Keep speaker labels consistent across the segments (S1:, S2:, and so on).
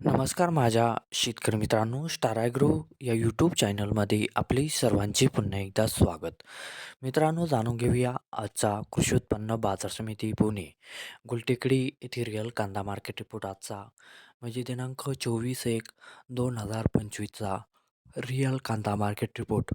S1: नमस्कार माझ्या शेतकरी मित्रांनो स्टारायग्रो या यूट्यूब चॅनलमध्ये आपले सर्वांचे पुन्हा एकदा स्वागत. मित्रांनो जाणून घेऊया आजचा कृषी उत्पन्न बाजार समिती पुणे गुलटेकडी येथे रिअल कांदा मार्केट रिपोर्ट आजचा. म्हणजे दिनांक चोवीस एक दोन हजार पंचवीसचा रिअल कांदा मार्केट रिपोर्ट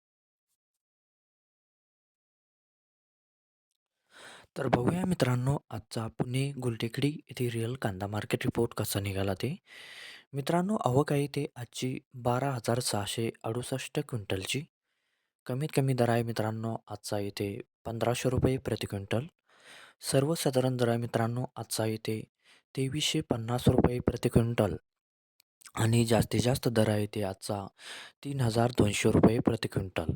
S1: तर बघूया मित्रांनो आजचा पुणे गुलटेकडी येथे रिअल कांदा मार्केट रिपोर्ट कसा निघाला ते. मित्रांनो आवक आहे ते आजची बारा हजार सहाशे अडुसष्ट क्विंटलची. कमीत कमी दर आहे मित्रांनो आजचा येथे पंधराशे रुपये प्रति क्विंटल. सर्वसाधारण दर आहे मित्रांनो आजचा येथे तेवीसशे पन्नास रुपये प्रति क्विंटल. आणि जास्तीत जास्त दर आहे ते आजचा तीन हजार दोनशे रुपये प्रति क्विंटल.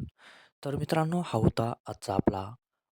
S1: तर मित्रांनो हा होता आजचा आपला